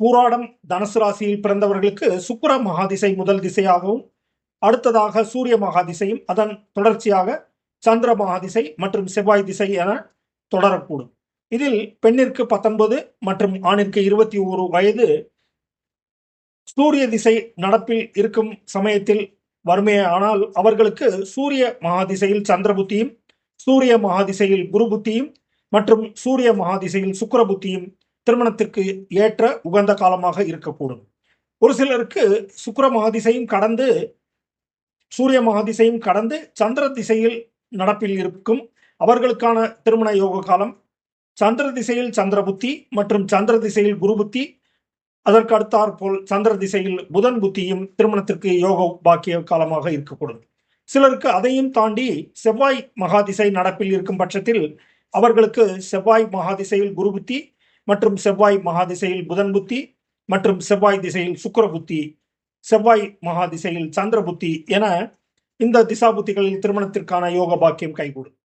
பூராடம் தனுசு ராசியில் பிறந்தவர்களுக்கு சுக்கர மகாதிசை முதல் திசையாகவும் அடுத்ததாக சூரிய மகாதிசையும் அதன் தொடர்ச்சியாக சந்திர மகாதிசை மற்றும் செவ்வாய் திசை என தொடரக்கூடும். இதில் பெண்ணிற்கு பத்தொன்பது மற்றும் ஆணிற்கு இருபத்தி ஓரு வயது சூரிய திசை நடப்பில் இருக்கும் சமயத்தில் வருமே. ஆனால் அவர்களுக்கு சூரிய மகாதிசையில் சந்திர புத்தியும் சூரிய மகாதிசையில் குரு புத்தியும் மற்றும் சூரிய மகாதிசையில் சுக்கர புத்தியும் திருமணத்திற்கு ஏற்ற உகந்த காலமாக இருக்கக்கூடும். ஒரு சிலருக்கு சுக்கர மகாதிசையும் கடந்து சூரிய மகாதிசையும் கடந்து சந்திர திசையில் நடப்பில் இருக்கும். அவர்களுக்கான திருமண யோக காலம் சந்திர திசையில் சந்திர புத்தி மற்றும் சந்திர திசையில் குரு புத்தி. அதற்கு அடுத்தாற்போல் சந்திர திசையில் புதன் புத்தியும் திருமணத்திற்கு யோக பாக்கிய காலமாக இருக்கக்கூடும். சிலருக்கு அதையும் தாண்டி செவ்வாய் மகாதிசை நடப்பில் இருக்கும் பட்சத்தில் அவர்களுக்கு செவ்வாய் மகாதிசையில் குரு புத்தி மற்றும் செவ்வாய் மகாதிசையில் புதன் புத்தி மற்றும் செவ்வாய் திசையில் சுக்கிர புத்தி செவ்வாய் மகாதிசையில் சந்திர புத்தி என இந்த திசா புத்திகளில் திருமணத்திற்கான யோக பாக்கியம் கைகூடும்.